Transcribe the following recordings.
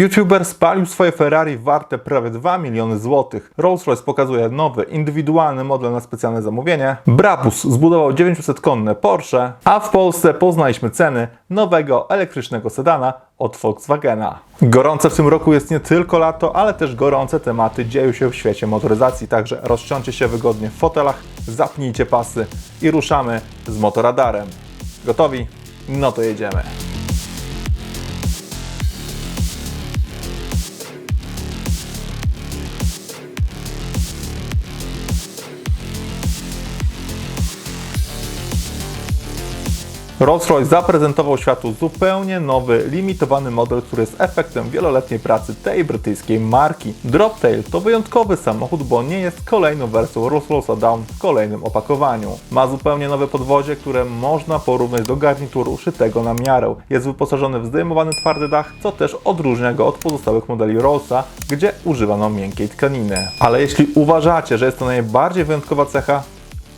YouTuber spalił swoje Ferrari warte prawie 2 miliony złotych. Rolls-Royce pokazuje nowy, indywidualny model na specjalne zamówienie. Brabus zbudował 900-konne Porsche, a w Polsce poznaliśmy ceny nowego elektrycznego sedana od Volkswagena. Gorące w tym roku jest nie tylko lato, ale też gorące tematy dzieją się w świecie motoryzacji, także rozsiądźcie się wygodnie w fotelach, zapnijcie pasy i ruszamy z motoradarem. Gotowi? No to jedziemy. Rolls-Royce zaprezentował światu zupełnie nowy, limitowany model, który jest efektem wieloletniej pracy tej brytyjskiej marki. Droptail to wyjątkowy samochód, bo nie jest kolejną wersją Rolls-Royce'a Down w kolejnym opakowaniu. Ma zupełnie nowe podwozie, które można porównać do garnituru szytego na miarę. Jest wyposażony w zdejmowany twardy dach, co też odróżnia go od pozostałych modeli Rollsa, gdzie używano miękkiej tkaniny. Ale jeśli uważacie, że jest to najbardziej wyjątkowa cecha,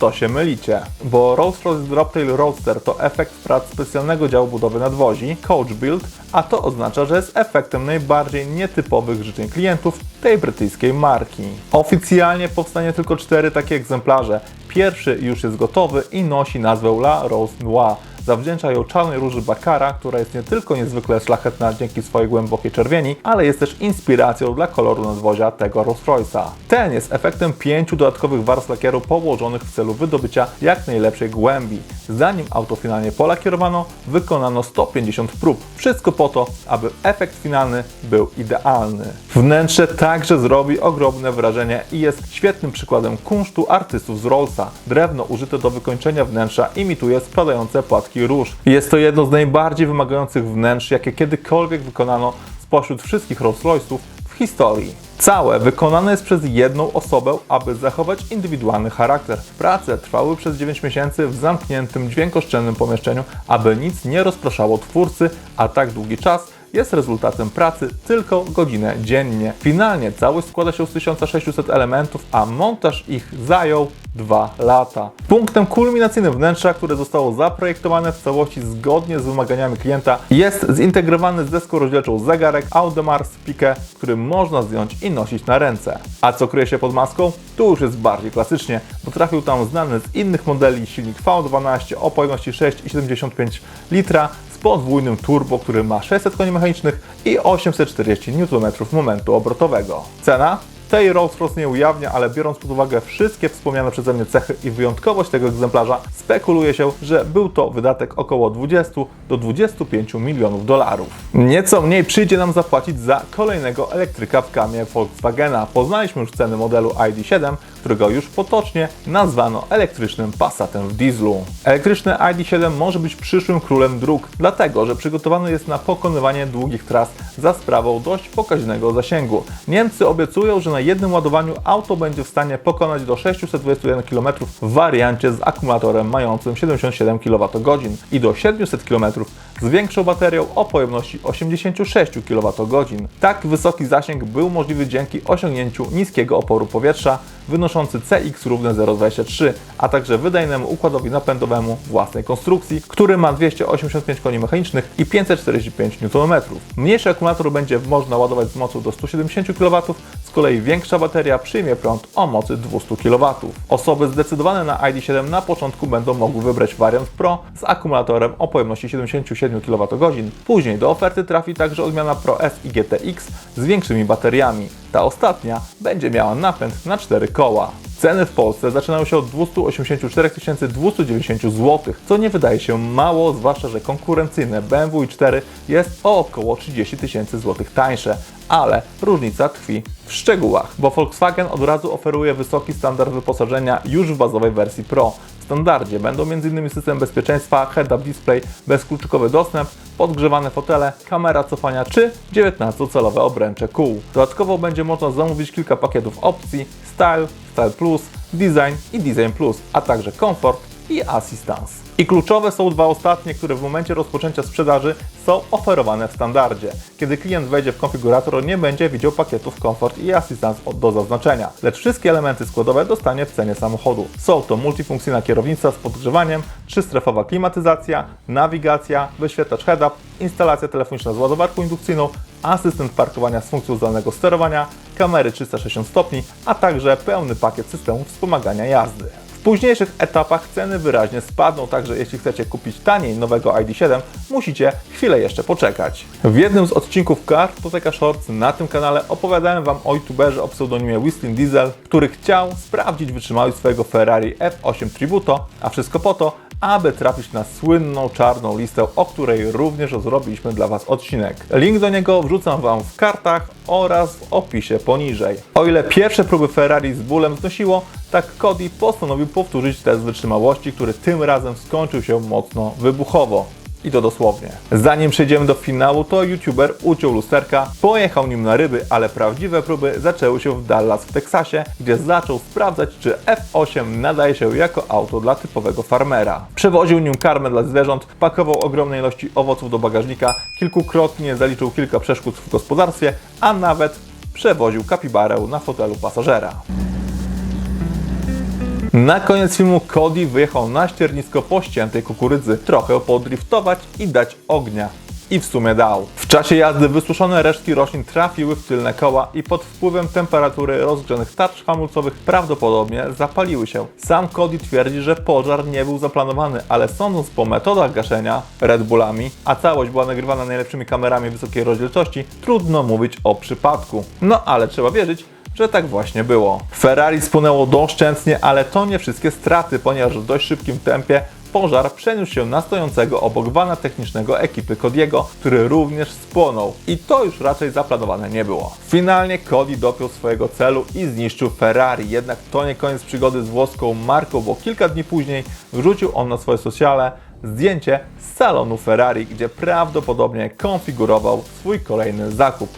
to się mylicie, bo Rolls-Royce Droptail Roadster to efekt prac specjalnego działu budowy nadwozi, Coach Build, a to oznacza, że jest efektem najbardziej nietypowych życzeń klientów tej brytyjskiej marki. Oficjalnie powstanie tylko cztery takie egzemplarze. Pierwszy już jest gotowy i nosi nazwę La Rose Noire. Zawdzięcza ją czarnej róży Baccara, która jest nie tylko niezwykle szlachetna dzięki swojej głębokiej czerwieni, ale jest też inspiracją dla koloru nadwozia tego Rolls-Royce'a. Ten jest efektem pięciu dodatkowych warstw lakieru położonych w celu wydobycia jak najlepszej głębi. Zanim auto finalnie polakierowano, wykonano 150 prób. Wszystko po to, aby efekt finalny był idealny. Wnętrze także zrobi ogromne wrażenie i jest świetnym przykładem kunsztu artystów z Rollsa. Drewno użyte do wykończenia wnętrza imituje spadające płatki róż. Jest to jedno z najbardziej wymagających wnętrz, jakie kiedykolwiek wykonano spośród wszystkich Rolls-Royce'ów w historii. Całe wykonane jest przez jedną osobę, aby zachować indywidualny charakter. Prace trwały przez 9 miesięcy w zamkniętym, dźwiękoszczelnym pomieszczeniu, aby nic nie rozpraszało twórcy, a tak długi czas jest rezultatem pracy tylko godzinę dziennie. Finalnie całość składa się z 1600 elementów, a montaż ich zajął 2 lata. Punktem kulminacyjnym wnętrza, które zostało zaprojektowane w całości zgodnie z wymaganiami klienta, jest zintegrowany z deską rozdzielczą zegarek Audemars Piguet, który można zdjąć i nosić na ręce. A co kryje się pod maską? Tu już jest bardziej klasycznie, bo trafił tam znany z innych modeli silnik V12 o pojemności 6,75 litra z podwójnym turbo, który ma 600 koni mechanicznych i 840 Nm momentu obrotowego. Cena? Tej Rolls-Royce nie ujawnia, ale biorąc pod uwagę wszystkie wspomniane przeze mnie cechy i wyjątkowość tego egzemplarza, spekuluje się, że był to wydatek około 20 do 25 milionów dolarów. Nieco mniej przyjdzie nam zapłacić za kolejnego elektryka w gamie Volkswagena. Poznaliśmy już ceny modelu ID7, którego już potocznie nazwano elektrycznym Passatem w dieslu. Elektryczny ID7 może być przyszłym królem dróg, dlatego że przygotowany jest na pokonywanie długich tras za sprawą dość pokaźnego zasięgu. Niemcy obiecują, że na jednym ładowaniu auto będzie w stanie pokonać do 621 km w wariancie z akumulatorem mającym 77 kWh i do 700 km z większą baterią o pojemności 86 kWh. Tak wysoki zasięg był możliwy dzięki osiągnięciu niskiego oporu powietrza wynoszący CX równe 0,23, a także wydajnemu układowi napędowemu własnej konstrukcji, który ma 285 koni mechanicznych i 545 Nm. Mniejszy akumulator będzie można ładować z mocą do 170 kW, z kolei większa bateria przyjmie prąd o mocy 200 kW. Osoby zdecydowane na ID7 na początku będą mogły wybrać wariant Pro z akumulatorem o pojemności 77 kWh. Później do oferty trafi także odmiana Pro S i GTX z większymi bateriami. Ta ostatnia będzie miała napęd na 4 koła. Ceny w Polsce zaczynają się od 284 290 zł, co nie wydaje się mało, zwłaszcza, że konkurencyjne BMW i4 jest o około 30 tysięcy złotych tańsze, ale różnica tkwi w szczegółach, bo Volkswagen od razu oferuje wysoki standard wyposażenia już w bazowej wersji Pro. Standardzie będą m.in. system bezpieczeństwa, head-up display, bezkluczykowy dostęp, podgrzewane fotele, kamera cofania czy 19-calowe obręcze kół. Dodatkowo będzie można zamówić kilka pakietów opcji Style, Style Plus, Design i Design Plus, a także komfort i Assistance. I kluczowe są dwa ostatnie, które w momencie rozpoczęcia sprzedaży są oferowane w standardzie. Kiedy klient wejdzie w konfigurator, nie będzie widział pakietów Comfort i Assistance do zaznaczenia, lecz wszystkie elementy składowe dostanie w cenie samochodu. Są to multifunkcyjna kierownica z podgrzewaniem, trzystrefowa klimatyzacja, nawigacja, wyświetlacz head-up, instalacja telefoniczna z ładowarką indukcyjną, asystent parkowania z funkcją zdalnego sterowania, kamery 360 stopni, a także pełny pakiet systemów wspomagania jazdy. W późniejszych etapach ceny wyraźnie spadną, także jeśli chcecie kupić taniej nowego ID7, musicie chwilę jeszcze poczekać. W jednym z odcinków Kartoteka Shorts na tym kanale opowiadałem Wam o youtuberze o pseudonimie Whistling Diesel, który chciał sprawdzić wytrzymałość swojego Ferrari F8 Tributo, a wszystko po to, aby trafić na słynną czarną listę, o której również zrobiliśmy dla Was odcinek. Link do niego wrzucam Wam w kartach oraz w opisie poniżej. O ile pierwsze próby Ferrari z bólem znosiło, tak Cody postanowił powtórzyć test wytrzymałości, który tym razem skończył się mocno wybuchowo. I to dosłownie. Zanim przejdziemy do finału, to youtuber uciął lusterka, pojechał nim na ryby, ale prawdziwe próby zaczęły się w Dallas w Teksasie, gdzie zaczął sprawdzać, czy F8 nadaje się jako auto dla typowego farmera. Przewoził nim karmę dla zwierząt, pakował ogromne ilości owoców do bagażnika, kilkukrotnie zaliczył kilka przeszkód w gospodarstwie, a nawet przewoził kapibarę na fotelu pasażera. Na koniec filmu Cody wyjechał na ściernisko po ściętej kukurydzy, trochę podriftować i dać ognia. I w sumie dał. W czasie jazdy wysuszone resztki roślin trafiły w tylne koła i pod wpływem temperatury rozgrzanych tarcz hamulcowych prawdopodobnie zapaliły się. Sam Cody twierdzi, że pożar nie był zaplanowany, ale sądząc po metodach gaszenia Red Bullami, a całość była nagrywana najlepszymi kamerami wysokiej rozdzielczości, trudno mówić o przypadku. No ale trzeba wierzyć, że tak właśnie było. Ferrari spłynęło doszczętnie, ale to nie wszystkie straty, ponieważ w dość szybkim tempie pożar przeniósł się na stojącego obok wana technicznego ekipy Cody'ego, który również spłonął. I to już raczej zaplanowane nie było. Finalnie Cody dopiął swojego celu i zniszczył Ferrari, jednak to nie koniec przygody z włoską marką, bo kilka dni później wrzucił on na swoje sociale zdjęcie z salonu Ferrari, gdzie prawdopodobnie konfigurował swój kolejny zakup.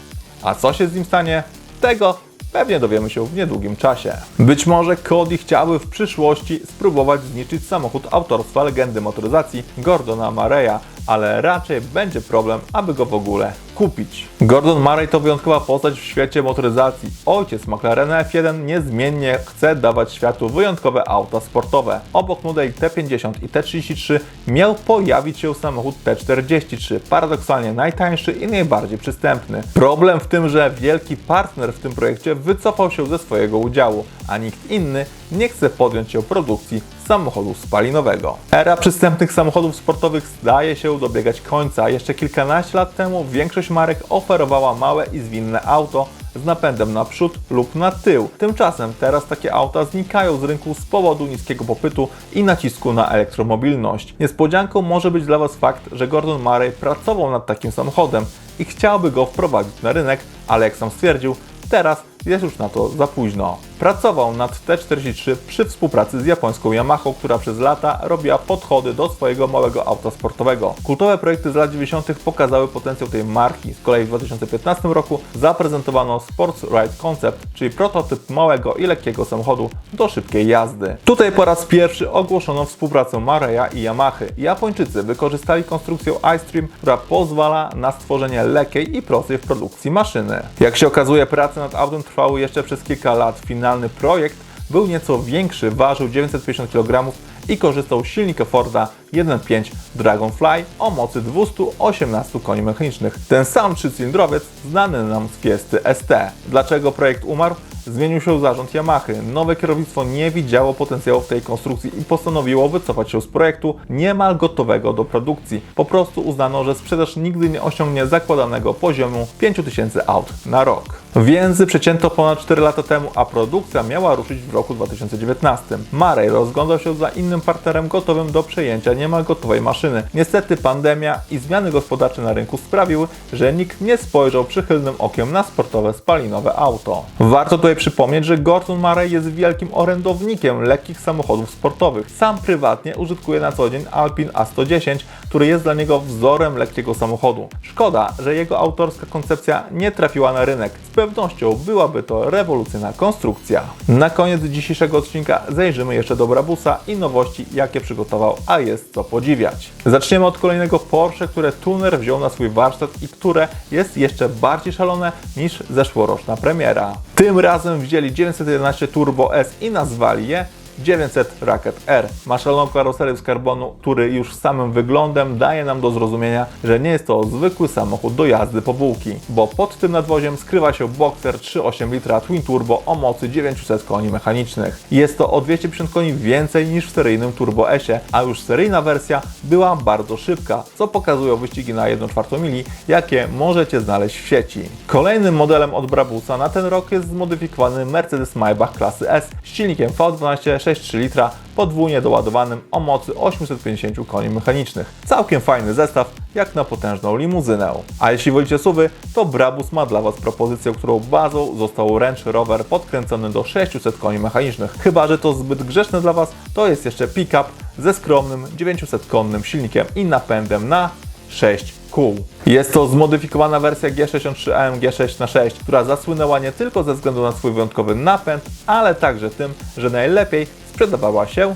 A co się z nim stanie? Tego Pewnie dowiemy się w niedługim czasie. Być może Cody chciałby w przyszłości spróbować zniszczyć samochód autorstwa legendy motoryzacji Gordona Mareya, ale raczej będzie problem, aby go w ogóle kupić. Gordon Murray to wyjątkowa postać w świecie motoryzacji. Ojciec McLarena F1 niezmiennie chce dawać światu wyjątkowe auta sportowe. Obok modeli T50 i T33 miał pojawić się samochód T43, paradoksalnie najtańszy i najbardziej przystępny. Problem w tym, że wielki partner w tym projekcie wycofał się ze swojego udziału, a nikt inny nie chce podjąć się produkcji samochodu spalinowego. Era przystępnych samochodów sportowych zdaje się dobiegać końca. Jeszcze kilkanaście lat temu większość marek oferowała małe i zwinne auto z napędem na przód lub na tył. Tymczasem teraz takie auta znikają z rynku z powodu niskiego popytu i nacisku na elektromobilność. Niespodzianką może być dla Was fakt, że Gordon Murray pracował nad takim samochodem i chciałby go wprowadzić na rynek, ale jak sam stwierdził, teraz jest już na to za późno. Pracował nad T43 przy współpracy z japońską Yamaha, która przez lata robiła podchody do swojego małego auta sportowego. Kultowe projekty z lat 90. pokazały potencjał tej marki. Z kolei w 2015 roku zaprezentowano Sports Ride Concept, czyli prototyp małego i lekkiego samochodu do szybkiej jazdy. Tutaj po raz pierwszy ogłoszono współpracę Mareya i Yamahy. Japończycy wykorzystali konstrukcję iStream, która pozwala na stworzenie lekkiej i prostej w produkcji maszyny. Jak się okazuje, prace nad autem trwały jeszcze przez kilka lat. Finalny projekt był nieco większy, ważył 950 kg i korzystał z silnika Forda 1.5 Dragonfly o mocy 218 koni mechanicznych. Ten sam trzycylindrowiec znany nam z Fiesty ST. Dlaczego projekt umarł? Zmienił się zarząd Yamahy. Nowe kierownictwo nie widziało potencjału w tej konstrukcji i postanowiło wycofać się z projektu niemal gotowego do produkcji. Po prostu uznano, że sprzedaż nigdy nie osiągnie zakładanego poziomu 5000 aut na rok. Więzy przecięto ponad 4 lata temu, a produkcja miała ruszyć w roku 2019. Marej rozglądał się za innym partnerem gotowym do przejęcia niemal gotowej maszyny. Niestety pandemia i zmiany gospodarcze na rynku sprawiły, że nikt nie spojrzał przychylnym okiem na sportowe spalinowe auto. Warto tutaj przypomnieć, że Gordon Murray jest wielkim orędownikiem lekkich samochodów sportowych. Sam prywatnie użytkuje na co dzień Alpine A110, który jest dla niego wzorem lekkiego samochodu. Szkoda, że jego autorska koncepcja nie trafiła na rynek. Pewnością byłaby to rewolucyjna konstrukcja. Na koniec dzisiejszego odcinka zajrzymy jeszcze do Brabusa i nowości, jakie przygotował, a jest co podziwiać. Zaczniemy od kolejnego Porsche, które tuner wziął na swój warsztat i które jest jeszcze bardziej szalone niż zeszłoroczna premiera. Tym razem wzięli 911 Turbo S i nazwali je 900 Rocket R. Ma szaloną karoserię z karbonu, który już samym wyglądem daje nam do zrozumienia, że nie jest to zwykły samochód do jazdy po bułki, bo pod tym nadwoziem skrywa się Boxer 3.8 litra Twin Turbo o mocy 900 koni mechanicznych. Jest to o 250 koni więcej niż w seryjnym Turbo S-ie, a już seryjna wersja była bardzo szybka, co pokazują wyścigi na 1,4 mili, jakie możecie znaleźć w sieci. Kolejnym modelem od Brabusa na ten rok jest zmodyfikowany Mercedes Maybach klasy S z silnikiem V12 6,3 litra podwójnie doładowanym o mocy 850 koni mechanicznych. Całkiem fajny zestaw, jak na potężną limuzynę. A jeśli wolicie suwy, to Brabus ma dla Was propozycję, którą bazą został Range Rover podkręcony do 600 koni mechanicznych. Chyba, że to zbyt grzeczne dla Was, to jest jeszcze pick-up ze skromnym 900-konnym silnikiem i napędem na 6 kół. Jest to zmodyfikowana wersja G63 AMG 6x6, która zasłynęła nie tylko ze względu na swój wyjątkowy napęd, ale także tym, że najlepiej sprzedawała się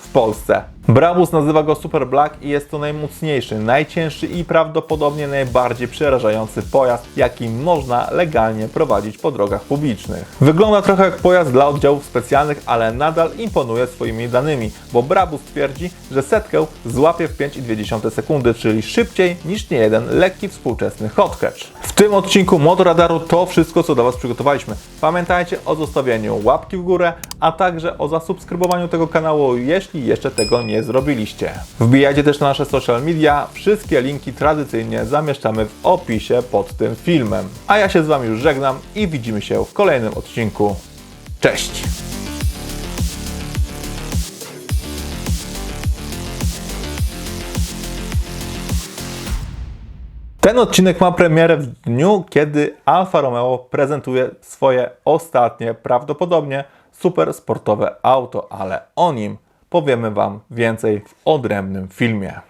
w Polsce. Brabus nazywa go Super Black i jest to najmocniejszy, najcięższy i prawdopodobnie najbardziej przerażający pojazd, jaki można legalnie prowadzić po drogach publicznych. Wygląda trochę jak pojazd dla oddziałów specjalnych, ale nadal imponuje swoimi danymi, bo Brabus twierdzi, że setkę złapie w 5,2 sekundy, czyli szybciej niż niejeden lekki współczesny hot hatch. W tym odcinku Motoradaru to wszystko, co dla Was przygotowaliśmy. Pamiętajcie o zostawieniu łapki w górę, a także o zasubskrybowaniu tego kanału, jeśli jeszcze tego nie zrobiliście. Wbijajcie też na nasze social media, wszystkie linki tradycyjnie zamieszczamy w opisie pod tym filmem. A ja się z Wami już żegnam i widzimy się w kolejnym odcinku. Cześć! Ten odcinek ma premierę w dniu, kiedy Alfa Romeo prezentuje swoje ostatnie, prawdopodobnie super sportowe auto, ale o nim powiemy Wam więcej w odrębnym filmie.